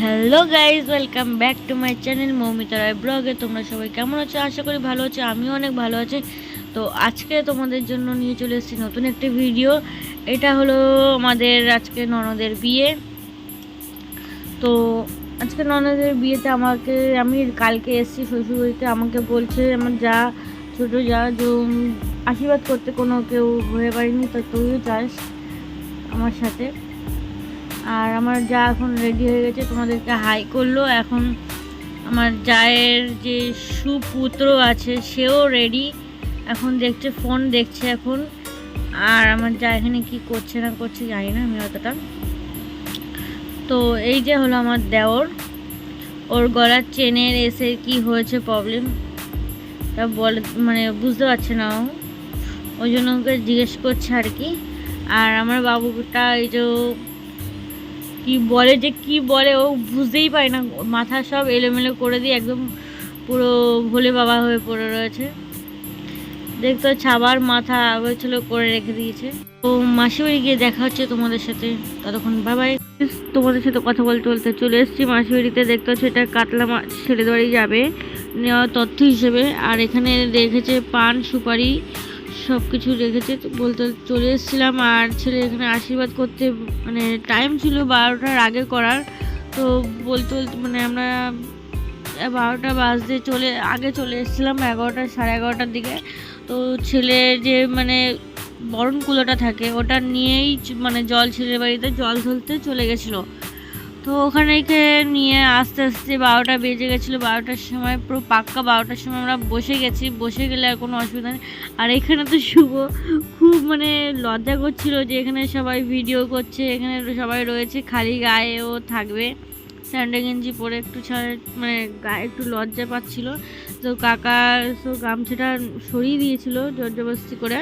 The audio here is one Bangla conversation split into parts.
Hello guys welcome back to my channel Moumita Roy ব্লগে তোমরা সবাই কেমন আছো? আশা করি ভালো আছো, আমিও অনেক ভালো আছি। তো আজকে তোমাদের জন্য নিয়ে চলে এসেছি নতুন একটি ভিডিও এটা হলো আমাদের আজকে ননদের বিয়ে। তো আজকে ননদের বিয়েতে আমাকে, আমি কালকে এসেছি শ্বশুরবাড়িতে, আমাকে বলছে আমার যা, ছোটো যা, যে আশীর্বাদ করতে কোনো কেউ হয়ে পারেনি তো তুইও যাস আমার সাথে। আর আমার যা এখন রেডি হয়ে গেছে, তোমাদেরকে হাই করল। এখন আমার জায়ের যে সুপুত্র আছে, সেও রেডি এখন দেখছে ফোন দেখছে এখন। আর আমার যা এখানে কি করছে না করছে জানি না আমি অতটা। তো এই যে হলো আমার দেওর। ওর গলার চেনের এসে কি হয়েছে প্রবলেম তা বলে মানে বুঝতে পারছে না ও। ওই জন্য ওকে জিজ্ঞেস করছে আর কি। আর আমার বাবুটা এই যে কি বলে যে কি বলে ও বুঝতেই পারে না। মাথা সব এলোমেলো করে দিয়ে একদম পুরো ভোলে বাবা হয়ে পড়ে রয়েছে। দেখতো ছাবার মাথা হয়েছিল করে রেখে দিয়েছে। তো মাসি বাড়ি গিয়ে দেখা হচ্ছে তোমাদের সাথে। ততক্ষণ বাবাই তোমাদের সাথে কথা বলতে বলতে চলে এসেছি। মাসি বাড়িতে দেখতে হচ্ছে এটা কাতলা মাছ ছেলেদের বাড়ি যাবে। নেওয়া তথ্য হিসেবে। আর এখানে রেখেছে পান, সুপারি সব কিছু রেখেছে বলতে চলে এসেছিলাম। আর ছেলে এখানে আশীর্বাদ করতে মানে টাইম ছিল বারোটার আগে করার। তো বলতে বলতে মানে আমরা বারোটা বাজতে চলে, আগে চলে এসেছিলাম এগারোটা, সাড়ে এগারোটার দিকে। তো ছেলে যে মানে বরণ কুলোটা থাকে, ওটা নিয়েই মানে জল ছেলের বাড়িতে জল তুলতে চলে গেছিল। তো ওখানে নিয়ে আস্তে আস্তে বারোটা বেজে গেছিল, বারোটার সময় পুরো পাক্কা বারোটার সময় আমরা বসে গেছি, বসে গেলে আর কোনো অসুবিধা নেই। আর এখানে তো শুভ খুব মানে লজ্জা করছিল যে এখানে সবাই ভিডিও করছে, এখানে সবাই রয়েছে, খালি গায়েও থাকবে। স্যান্ডে গেঞ্জি পরে একটু ছাড় মানে গায়ে একটু লজ্জা পাচ্ছিল। তো কাকা, তো গামছাটা সরিয়ে দিয়েছিল জর্জবস্তি করে।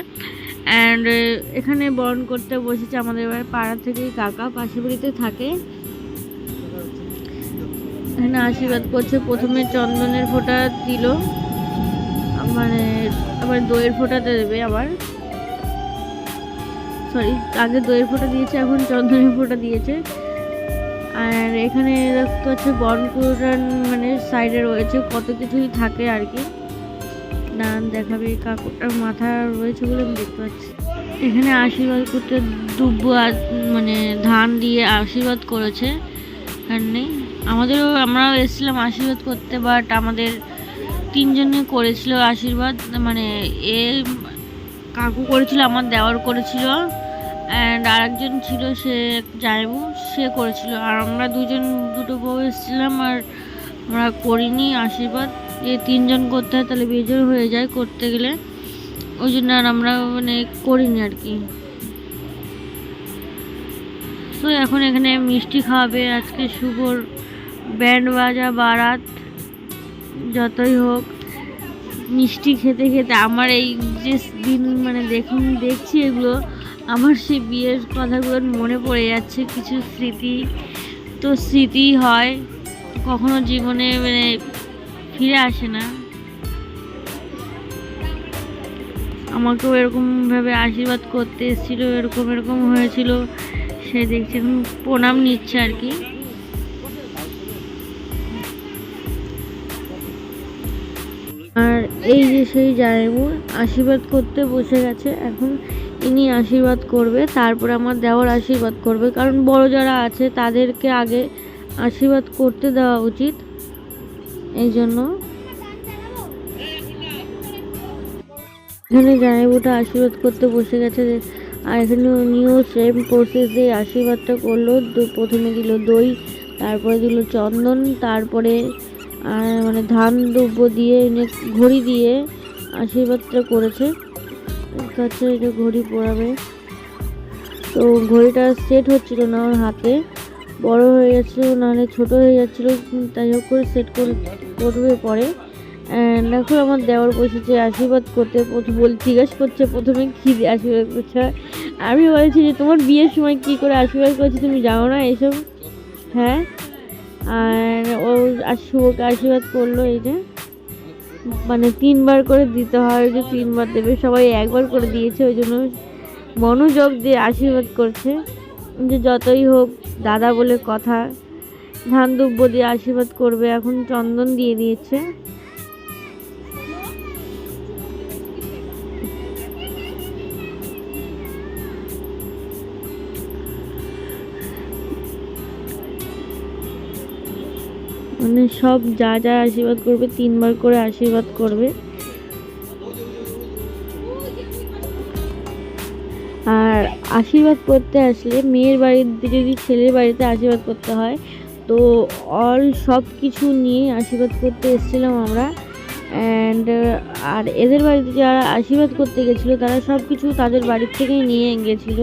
অ্যান্ড এখানে বরণ করতে বসেছে আমাদের এবার পাড়া থেকেই কাকা, পাশের বাড়িতে থাকে। এখানে আশীর্বাদ করছে, প্রথমে চন্দনের ফোঁটা দিল। মানে আবার দইয়ের ফোঁটাতে দেবে আবার। সরি আগে দইয়ের ফোঁটা দিয়েছে, এখন চন্দনের ফোঁটা দিয়েছে। আর এখানে দেখতে হচ্ছে বনকুড়ার মানে সাইডে রয়েছে, কত কিছুই থাকে আর কি। ডান দেখাবে কাকুটার মাথা রয়েছে বলে আমি দেখতে পাচ্ছি। এখানে আশীর্বাদ করতে দুব্ব মানে ধান দিয়ে আশীর্বাদ করেছে। এখানে আমাদেরও, আমরাও এসেছিলাম আশীর্বাদ করতে বাট আমাদের তিনজনে করেছিল আশীর্বাদ। মানে এ কাকু করেছিল, আমার দেওয়ার করেছিল। অ্যান্ড আরেকজন ছিল, সে জায়বু সে করেছিল। আর আমরা দুজন, দুটো বউ এসেছিলাম, আর আমরা করিনি আশীর্বাদ। যে তিনজন করতে হয়, তাহলে বেজোর হয়ে যায় করতে গেলে। ওই জন্য আর আমরা মানে করিনি আর কি। তো এখন এখানে মিষ্টি খাওয়াবে। আজকে শুভর ব্যান্ড বাজা, বারাত, যতই হোক। মিষ্টি খেতে খেতে আমার এই যে দিন মানে দেখুন, দেখছি এগুলো। আমার সেই বিয়ের কথাগুলো মনে পড়ে যাচ্ছে, কিছু স্মৃতি। তো স্মৃতি হয়, কখনো জীবনে মানে ফিরে আসে না। আমাকেও এরকমভাবে আশীর্বাদ করতে এসেছিল, এরকম এরকম হয়েছিল, সে দেখছে প্রণাম নিচ্ছে আর কি। আর এই যে সেই জায়গা আশীর্বাদ করতে বসে গেছে, এখন ইনি আশীর্বাদ করবে, তারপরে আমার দেওয়ার আশীর্বাদ করবে। কারণ বড় যারা আছে, তাদেরকে আগে আশীর্বাদ করতে দেওয়া উচিত। এই জন্য। এখানে জামাইবুটা আশীর্বাদ করতে বসে গেছে আর এখানে উনিও সেম প্রসেস দিয়ে আশীর্বাদটা করল। প্রথমে দিল দই, তারপরে দিল চন্দন, তারপরে মানে ধান দ্রব্য দিয়ে এনে ঘড়ি দিয়ে আশীর্বাদটা করেছে। কাছে এটা ঘড়ি পরাবে তো ঘড়িটা সেট হচ্ছিল না ওর হাতে। বড় হয়ে যাচ্ছিল, নাহলে ছোট হয়ে যাচ্ছিল, তাই হোক করে সেট করে করবে পরে। দেখো আমার দেওয়ার বসেছে, আশীর্বাদ করতে বল জিজ্ঞেস করছে প্রথমে, কী আশীর্বাদ করছে? আমি বলছি যে, তোমার বিয়ের সময় কি করে আশীর্বাদ করছি, তুমি যাও না এসব? হ্যাঁ। আর ও শুভকে আশীর্বাদ করল এই যে। মানে তিনবার করে দিতে হয়, যে তিনবার দেবে। সবাই একবার করে দিয়েছে, ওই জন্য মনোযোগ দিয়ে আশীর্বাদ করছে। যে যতই হোক, দাদা বলে কথা, ধান দুব্য দিয়ে আশীর্বাদ করবে। এখন চন্দন দিয়ে দিয়েছে। মানে সব যা যা আশীর্বাদ করবে, তিনবার করে আশীর্বাদ করবে। আর আশীর্বাদ করতে আসলে মেয়ের বাড়িতে যদি ছেলের বাড়িতে আশীর্বাদ করতে হয়, তো অল সব কিছু নিয়ে আশীর্বাদ করতে এসেছিলাম আমরা। অ্যান্ড আর এদের বাড়িতে যারা আশীর্বাদ করতে গেছিল, তারা সব কিছু তাদের বাড়ির থেকেই নিয়ে গেছিল।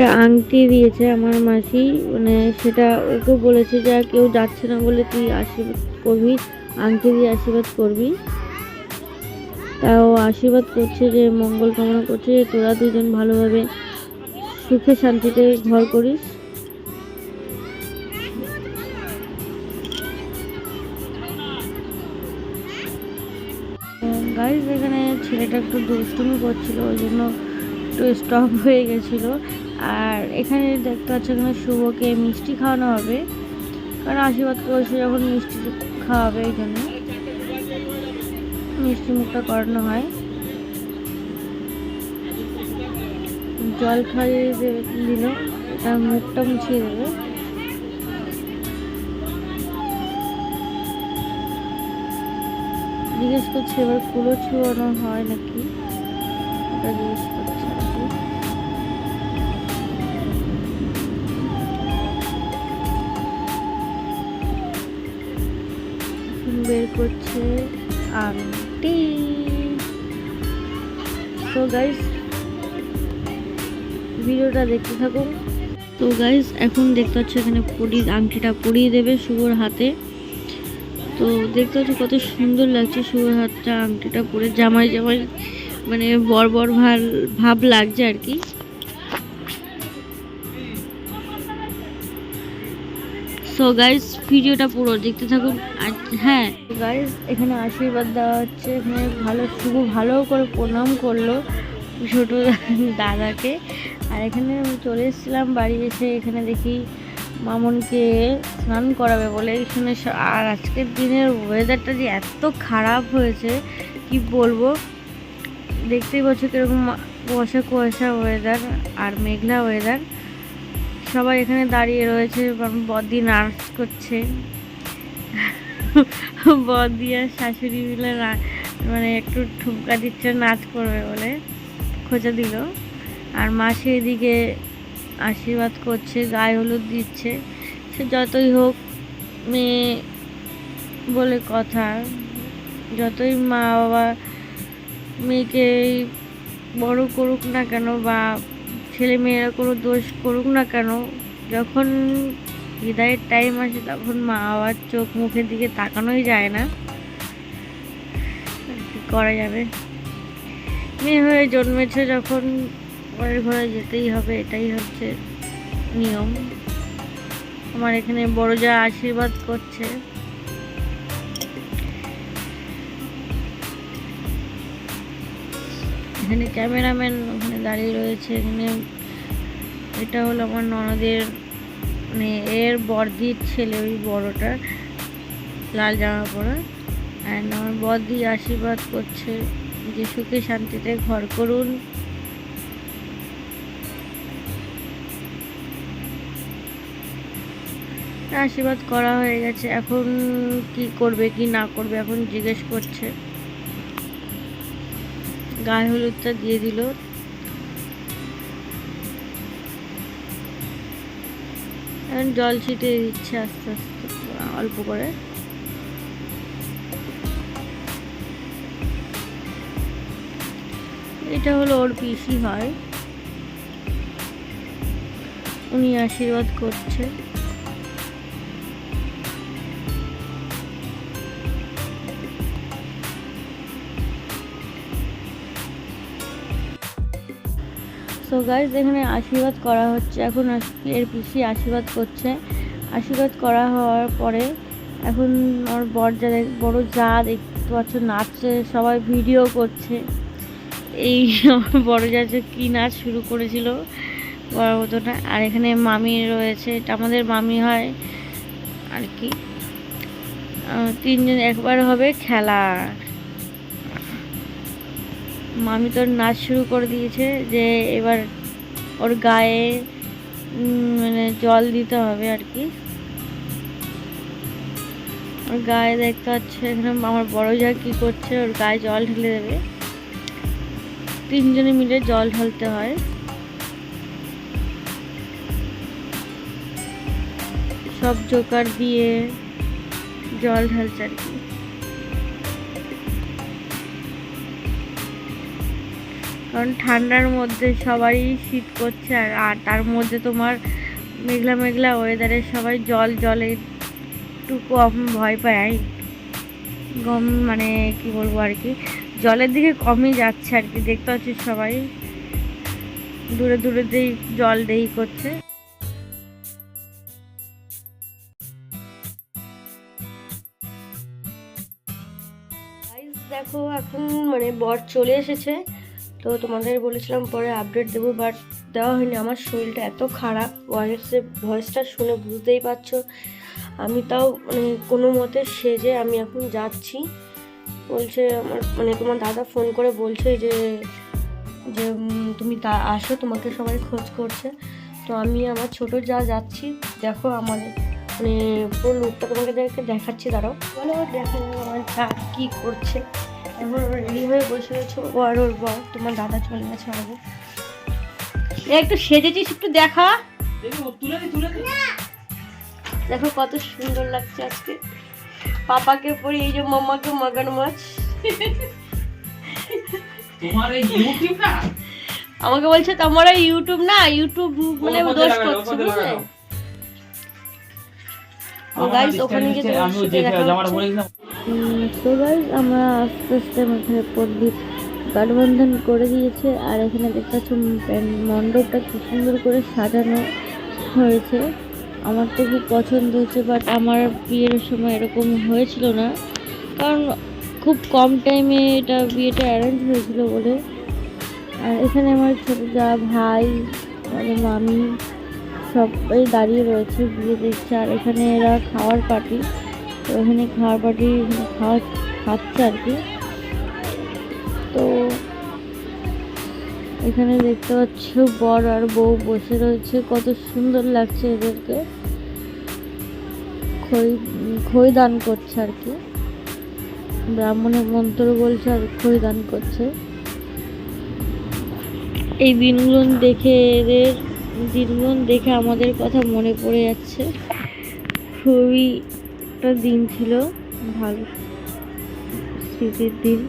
একটা আংটি দিয়েছে আমার মাসি মানে সেটা ওকে বলেছে যে কেউ যাচ্ছে না বলে তুই আশীর্বাদ করবি, আংটি দিয়ে আশীর্বাদ করবি। তাও আশীর্বাদ করছে যে, মঙ্গল কামনা করছে যে, তোরা দুজন ভালোভাবে সুখে শান্তিতে ঘর করিস। গাইজ এখানে ছেলেটা একটু দুষ্টুমি করছিল, ওই জন্য একটু স্টপ হয়ে গেছিল। আর এখানে দেখতে পাচ্ছ এখানে শুভকে মিষ্টি খাওয়ানো হবে। কারণ আশীর্বাদ করেছে যখন মিষ্টি খাওয়াবে জন্য মিষ্টি মুখটা করানো হয়। জল খাইয়ে দিল, তার মুখটা মুছিয়ে দেবে। জিজ্ঞেস করছে, এবার কুলো ছুয়ানো হয় নাকি? জিজ্ঞেস বের করছে আংটি। তো গাইস ভিডিওটা দেখতে থাকুন। তো গাইস এখন দেখতে পাচ্ছ এখানে পরি আংটিটা পরিয়ে দেবে শুভর হাতে। তো দেখতে পাচ্ছ কত সুন্দর লাগছে শুভর হাতটা, আংটিটা পরে জামাই জামাই মানে বর বর ভাব লাগছে আর কি। সো গাইস ভিডিওটা পুরো দেখতে থাকুন। আর হ্যাঁ। গাইস এখানে আশীর্বাদ দেওয়া হচ্ছে। এখানে ভালো, শুভ ভালো করে প্রণাম করল ছোট দাদাকে। আর এখানে চলে এসেছিলাম বাড়ি এসে এখানে দেখি মামনকে স্নান করাবে বলে। এখানে আর আজকের দিনের ওয়েদারটা যে এত খারাপ হয়েছে, কি বলব? দেখতেই পাচ্ছ কীরকম কুয়াশা কুয়াশা ওয়েদার আর মেঘলা ওয়েদার সবাই এখানে দাঁড়িয়ে রয়েছে বদি নাচ করছে। বদি আর শাশুড়ি মিলে মানে একটু ঠুমকা দিচ্ছে, নাচ করবে বলে খোঁজা দিল। আর মাসি এদিকে আশীর্বাদ করছে, গায়ে হলুদ দিচ্ছে। সে যতই হোক, মেয়ে বলে কথা, যতই মা বাবা মেয়েকে বড় করুক না কেন, বা ছেলে মেয়েরা কোনো দোষ করুক না কেন, যখন বিদায়ের টাইম আসে তখন মা বাবার চোখ মুখের দিকে তাকানোই যায় না। করা যাবে? মেয়ে হয়ে জন্মেছে যখন, পরের ঘরে যেতেই হবে, এটাই হচ্ছে নিয়ম। আমার এখানে বড় যা আশীর্বাদ করছে। এখানে ক্যামেরাম্যান ওখানে দাঁড়িয়ে রয়েছে, এখানে এটা হলো আমার ননদের মানে এর বর্দির ছেলে, ওই বড়টা লাল জামা পরা। অ্যান্ড আমার বর্দি আশীর্বাদ করছে যে সুখে শান্তিতে ঘর করুন। আশীর্বাদ করা হয়ে গেছে, এখন কি করবে, কি না করবে, এখন জিজ্ঞেস করছে। গায়ে হলুদটা দিয়ে দিল। এখন জল ছিটিয়ে দিচ্ছে আস্তে আস্তে, অল্প করে। এটা হলো ওর পিসি হয় উনি আশীর্বাদ করছে। সো গাইজ এখানে আশীর্বাদ করা হচ্ছে। এখন এর পিসি আশীর্বাদ করছে। আশীর্বাদ করা হওয়ার পরে এখন আমার বর যা বড় যা দেখতে পাচ্ছ, নাচছে, সবাই ভিডিও করছে। এই বড় যা যে কী নাচ শুরু করেছিল বড় না। আর এখানে মামি রয়েছে। এটা আমাদের মামি হয়। আর কি? তিনজন একবার হবে খেলা। মামি তোর নাচ শুরু করে দিয়েছে যে এবার ওর গায়ে মানে জল দিতে হবে আর কি। ওর গায়ে দেখতে পাচ্ছে এখানে আমার বড় যা কি করছে, ওর গায়ে জল ঢেলে দেবে। তিনজনে মিলে জল ঢালতে হয়। সব জোকার দিয়ে জল ঢালছে আর কি। কারণ ঠান্ডার মধ্যে সবারই শীত করছে আর আর তার মধ্যে তোমার মেঘলা মেঘলা ওয়েদারে সবাই জল, জলে একটু কম ভয় পায় গম মানে কি বলব আর কি, জলের দিকে কমই যাচ্ছে আর কি, দেখতে পাচ্ছি সবাই। দূরে দূরে যেই জল দেই করছে। দেখো, এখন মানে বর চলে এসেছে। তো তোমাদের বলেছিলাম পরে আপডেট দেবো বাট দেওয়া হয়নি। আমার শরীরটা এত খারাপ ভয়েসে ভয়েসটা শুনে বুঝতেই পারছ। আমি তাও মানে কোনো মতে সেজে আমি এখন যাচ্ছি। বলছে আমার মানে তোমার দাদা ফোন করে বলছে যে যে তুমি তা, আসো, তোমাকে সবাই খোঁজ করছে। তো আমি আমার ছোট যা যাচ্ছি, দেখো আমার মানে পুরো লুকটা তোমাকে দেখাচ্ছি, দাঁড়াও। বলো দেখো আমার যা কী করছে। এখন রেডি হয়ে বসে রয়েছে ও আর ওর বর তোমার দাদা চলে গেছে আগে একটু সেজেছিস একটু দেখা। দেখো কত সুন্দর লাগছে আজকে। পাপাকে পরে এই যে মামাকে মগন মাছ। তোমার এই ইউটিউব না? আমাকে বলছে তোমার ইউটিউব না ইউটিউব মানে দোষ করছে বুঝলে? গাইস ওখানে গিয়ে দেখে বলেছিলাম তো গাইজ আমরা আস্তে আস্তে আমাদের পণ্ডিত গাঠবন্ধন করে দিয়েছে। আর এখানে দেখতে পাচ্ছ মণ্ডপটা খুব সুন্দর করে সাজানো হয়েছে। আমার তো খুব পছন্দ হয়েছে বাট আমার বিয়ের সময় এরকম হয়েছিল না। কারণ খুব কম টাইমে এটা বিয়েটা অ্যারেঞ্জ হয়েছিল বলে। আর এখানে আমার ছোটো যা ভাই আমাদের মামি সবাই দাঁড়িয়ে রয়েছে, বিয়ে দেখছে আর এখানে এরা খাওয়ার পার্টি তো এখানে খাওয়ার পার্টি খাওয়া খাচ্ছে আর কি। তো এখানে দেখতে পাচ্ছ বর আর বউ বসে রয়েছে, কত সুন্দর লাগছে এদেরকে। খই খই দান করছে আর কি। ব্রাহ্মণের মন্ত্র বলছে আর খই দান করছে। এই দিনগুলো দেখে এদের, দিনগুলো দেখে আমাদের কথা মনে পড়ে যাচ্ছে। খুবই একটা দিন ছিল, ভালো স্মৃতির দিন।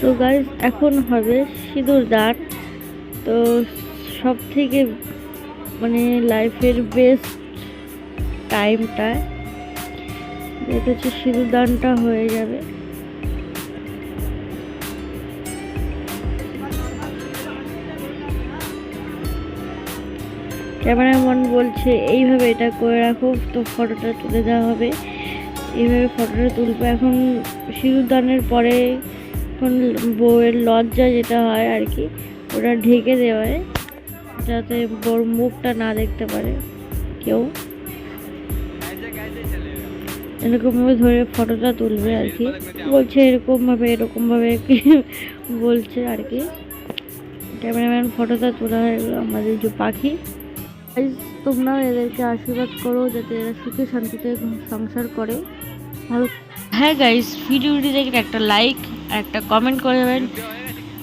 তো গাইজ এখন হবে সিঁদুর দান। তো সব থেকে মানে লাইফের বেস্ট টাইমটা এটা হচ্ছে সিঁদুর দানটা হয়ে যাবে। ক্যামেরাম্যান বলছে, এইভাবে এটা করে রাখো, তো ফটোটা তুলে দেওয়া হবে। এইভাবে ফটোটা তুলবে। এখন সিঁদুর দানের পরে এখন বউয়ের লজ্জা যেটা হয় আর কি, ওটা ঢেকে দেওয়ায় যাতে বউর মুখটা না দেখতে পারে কেউ। এরকমভাবে ধরে ফটোটা তুলবে আর কি। বলছে এরকমভাবে এরকমভাবে বলছে আর কি। ক্যামেরাম্যান ফটোটা তোলা হয়ে গেলো আমাদের যে পাখি। তোমরাও এদেরকে আশীর্বাদ করো যাতে এরা সুখে শান্তিতে সংসার করে। ভালো হ্যাঁ গাইস ভিডিওটি দেখে একটা লাইক আর একটা কমেন্ট করে দেবেন।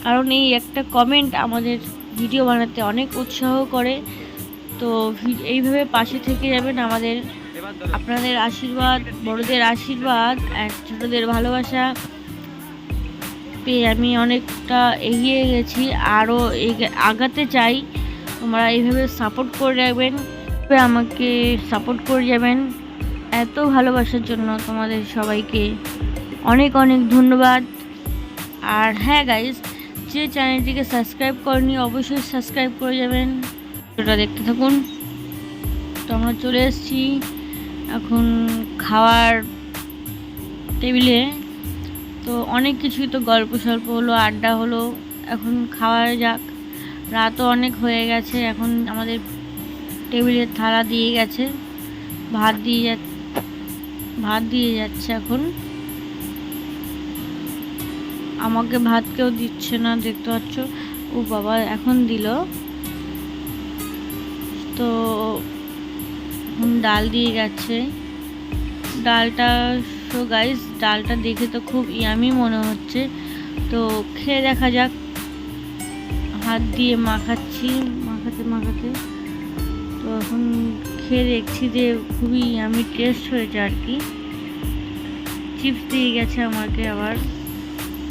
কারণ এই একটা কমেন্ট আমাদের ভিডিও বানাতে অনেক উৎসাহ করে। তো এইভাবে পাশে থেকে যাবেন আমাদের আপনাদের আশীর্বাদ, বড়দের আশীর্বাদ আর ছোটদের ভালোবাসা। পেয়ে আমি অনেকটা এগিয়ে গেছি, আরও আগাতে চাই। তোমরা এইভাবে সাপোর্ট করে রাখবেন আমাকে সাপোর্ট করে যাবেন। এত ভালোবাসার জন্য তোমাদের সবাইকে অনেক অনেক ধন্যবাদ। আর হ্যাঁ গাইজ যে চ্যানেলটিকে সাবস্ক্রাইব করেনি অবশ্যই সাবস্ক্রাইব করে যাবেন। ওটা দেখতে থাকুন। তো আমরা চলে এসেছি এখন খাওয়ার টেবিলে। তো অনেক কিছুই তো গল্প সল্প হলো, আড্ডা হলো। এখন খাওয়া যাক। রাতও অনেক হয়ে গেছে, এখন আমাদের টেবিলে থালা দিয়ে গেছে, ভাত দিয়ে যা ভাত দিয়ে যাচ্ছে এখন। আমাকে ভাত কেউ দিচ্ছে না, দেখতে পাচ্ছ? ও বাবা, এখন দিল। তো ডাল দিয়ে গেছে। ডালটা সো গাইস ডালটা দেখে তো খুব ইয়ামি মনে হচ্ছে। তো খেয়ে দেখা যাক। হাত দিয়ে মাখাচ্ছি, মাখাতে মাখাতে। তো এখন খেয়ে দেখছি যে খুবই আমি টেস্ট হয়েছে আর কি। চিপস দিয়ে গেছে আমাকে আবার।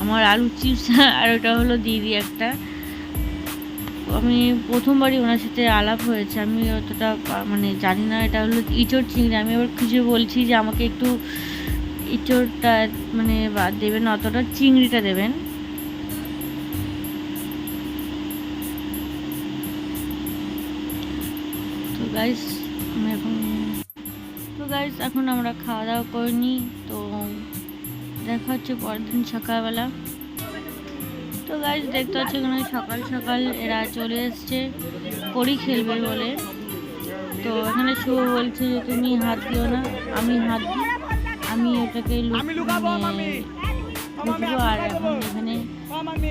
আমার আলু চিপস আর ওটা হলো দিদি একটা। আমি প্রথমবারই ওনার সাথে আলাপ হয়েছে। আমি অতটা মানে জানি না, এটা হলো ইঁচড় চিংড়ি। আমি আবার খুঁজে বলছি যে আমাকে একটু ইঁচড়টা মানে দেবেন অতটা চিংড়িটা দেবেন। গাইস আমি এখন তো গাইস এখন আমরা খাওয়া দাওয়া করিনি তো দেখা হচ্ছে পরের দিন সকালবেলা। তো গাইস দেখতে পাচ্ছি এখানে সকাল সকাল এরা চলে এসছে করি খেলবে বলে। তো এখানে শুভ বলছে যে তুমি হাত দিও না আমি হাত দিই আমি ওটাকে লুক- বুঝব আর এখন এখানে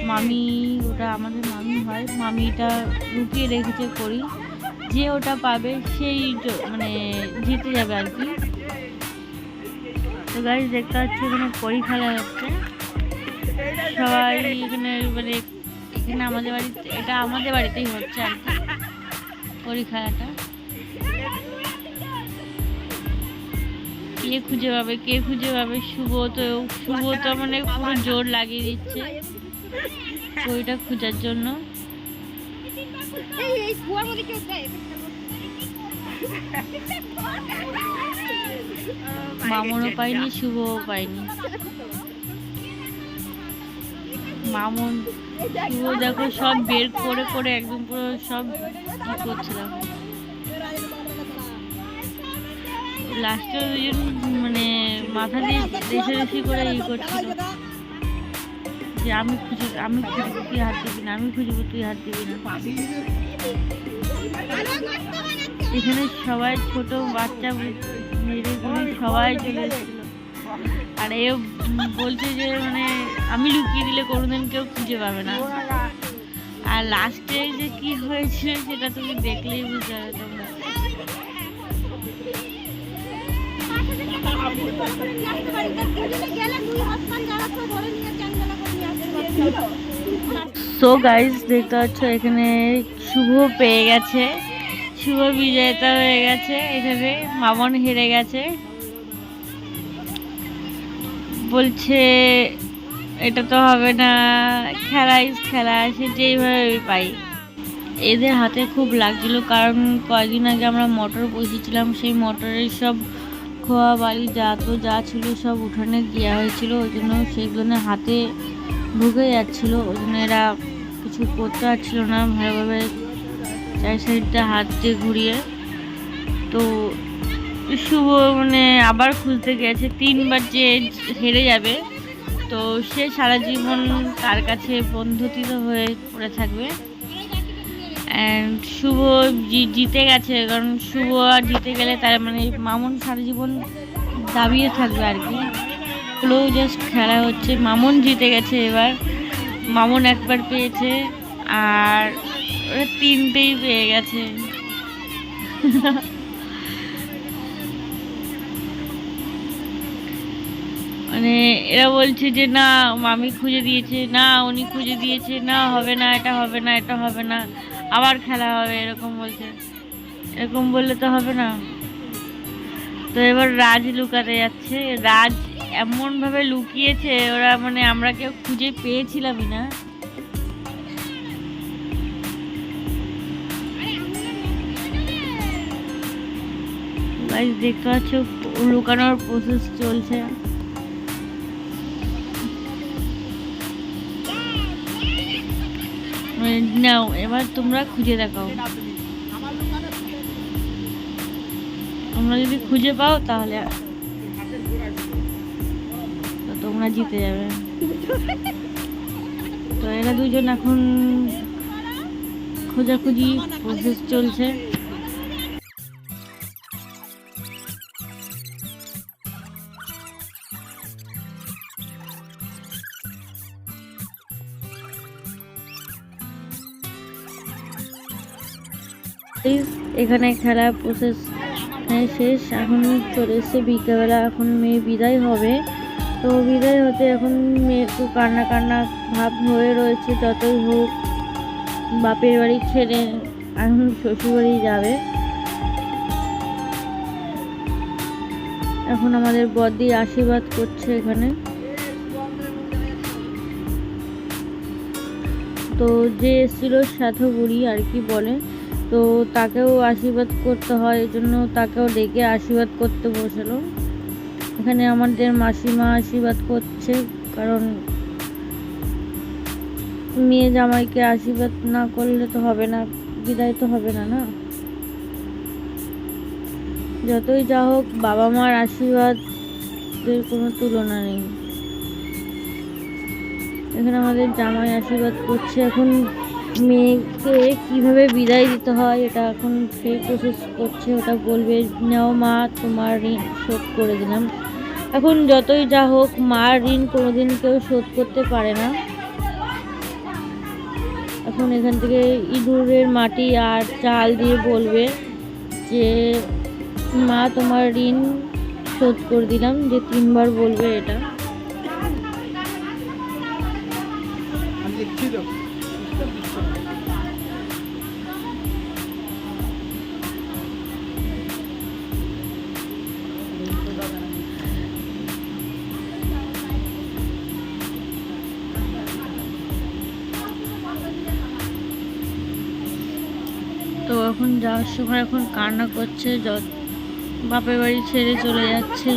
মামি। ওটা আমাদের মামি হয় মামিটা লুকিয়ে রেখেছে করি যে ওটা পাবে সেই মানে জিতে যাবে আর কি। তো গাইজ দেখতে পাচ্ছি এখানে কড়ি খেলা হচ্ছে। সবাই এখানে মানে এখানে আমাদের বাড়িতে, এটা আমাদের বাড়িতেই হচ্ছে আর কি কড়ি খেলাটা। কে খুঁজে পাবে, কে খুঁজে পাবে? শুভ তো শুভ তো মানে পুরো জোর লাগিয়ে দিচ্ছে কড়িটা খোঁজার জন্য। এই এই মধ্যে কেউ যায় মামনও পাইনি শুভও পাইনি। মামন শুভ দেখো সব বের করে করে একদম পুরো সব ই করছিলাম লাস্টে দুজন মানে মাথা দিয়ে রেসারেসি করে ই করছিল। যে আমি খুঁজে আমি খুঁজবো তুই হাত দিবি না আমি খুঁজবো তুই হাত দিবি না। এখানে সবাই ছোট বাচ্চা মেয়েদের সবাই চলে আর এ বলছে যে মানে আমি লুকিয়ে দিলে কোনোদিন কেউ খুঁজে পাবে না। আর লাস্টে যে কি হয়েছিল সেটা তুমি দেখলেই বুঝতে পারবে তোমরা। সো গাইজ দেখতে পাচ্ছ, এখানে শুভ পেয়ে গেছে। শুভ বিজেতা হয়ে গেছে, এখানে মামন হেরে গেছে। বলছে, এটা তো হবে না খেলা খেলা, সে যেইভাবে পাই। এদের হাতে খুব লাগছিল, কারণ কয়েকদিন আগে আমরা মোটর বসেছিলাম, সেই মোটরের সব খোয়া বালি যা তো যা ছিল সব উঠানে দেওয়া হয়েছিল, ওই জন্য সেগুলো হাতে ঢুকে যাচ্ছিল, ওই জন্য এরা কিছু করতে পারছিল না, ভালোভাবে চার সাইডটা হাত দিয়ে ঘুরিয়ে। তো শুভ মানে আবার খুঁজতে গেছে, তিনবার যে হেরে যাবে, তো সে সারা জীবন তার কাছে বন্ধুতিত হয়ে পড়ে থাকবে। অ্যান্ড শুভ জিতে গেছে, কারণ শুভ আর জিতে গেলে তার মানে মামুন সারা জীবন দাবিয়ে থাকবে আর কি। হলো জাস্ট খেলা হচ্ছে, মামুন জিতে গেছে এবার, মামুন একবার পেয়েছে, আর তিনটেই পেয়ে গেছে। মানে এরা বলছে যে, না, মামি খুঁজে দিয়েছে, না, উনি খুঁজে দিয়েছে, না, হবে না, এটা হবে না, এটা হবে না, আবার খেলা হবে, এরকম বলছে। এরকম বললে তো হবে না। তো এবার রাজ লুকাতে যাচ্ছে। রাজ এমন ভাবে লুকিয়েছে, ওরা মানে আমরা কেউ খুঁজে পেয়েছিলামই না। গাইজ দেখতে পাচ্ছ, লুকানোর প্রসেস চলছে। নাও এবার তোমরা খুঁজে দেখাও। তোমরা যদি খুঁজে পাও, তাহলে তোমরা জিতে যাবে। তো এরা দুজন এখন খোঁজাখুঁজি প্রসেস চলছে। এখানে খেলা প্রসেস শেষ। এখন চলে এসছে বিকেলবেলা। এখন মেয়ে বিদায় হবে। তো বিদায় হতে এখন মেয়ে একটু কান্না কান্না ভাব হয়ে রয়েছে। যতই হোক, বাপের বাড়ি ছেড়ে এখন শ্বশুর বাড়ি যাবে। এখন আমাদের বদি আশীর্বাদ করছে এখানে। তো যে এসেছিল বুড়ি আর কি বলে। তো তাকেও আশীর্বাদ করতে হয় এই জন্য তাকেও ডেকে আশীর্বাদ করতে বসেলো। এখানে আমাদের মাসিমা আশীর্বাদ করছে, কারণ মেয়ে জামাইকে আশীর্বাদ না করলে তো হবে না, বিদায় তো হবে না না? যতই যা হোক, বাবা মার আশীর্বাদের কোনো তুলনা নেই। এখানে আমাদের জামাই আশীর্বাদ করছে। এখন মেয়েকে কীভাবে বিদায় দিতে হয়, এটা এখন সেই প্রসেস করছে ওটা বলবে, নাও মা, তোমার ঋণ শোধ করে দিলাম। এখন যতই যা হোক, মার ঋণ কোনোদিন কেউ শোধ করতে পারে না। এখন এখান থেকে ইঁদুরের মাটি আর চাল দিয়ে বলবে যে, মা, তোমার ঋণ শোধ করে দিলাম। যে তিনবার বলবে এটা। এখন যাওয়ার সময় এখন কান্না করছে বাপের বাড়ি ছেড়ে চলে যাচ্ছে।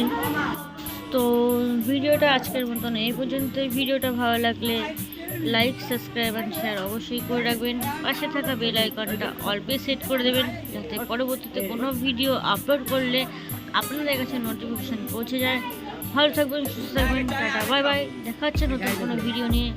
তো ভিডিওটা আজকের মতন এই পর্যন্ত ভিডিওটা ভালো লাগলে লাইক সাবস্ক্রাইব অ্যান্ড শেয়ার অবশ্যই করে রাখবেন। পাশে থাকা বেল আইকনটা অল্পে সেট করে দেবেন, যাতে পরবর্তীতে কোনো ভিডিও আপলোড করলে আপনাদের কাছে নোটিফিকেশান পৌঁছে যায়। ভালো থাকবেন, সুস্থ থাকবেন, টাটা বাই বাই দেখা হচ্ছে নতুন কোনো ভিডিও নিয়ে।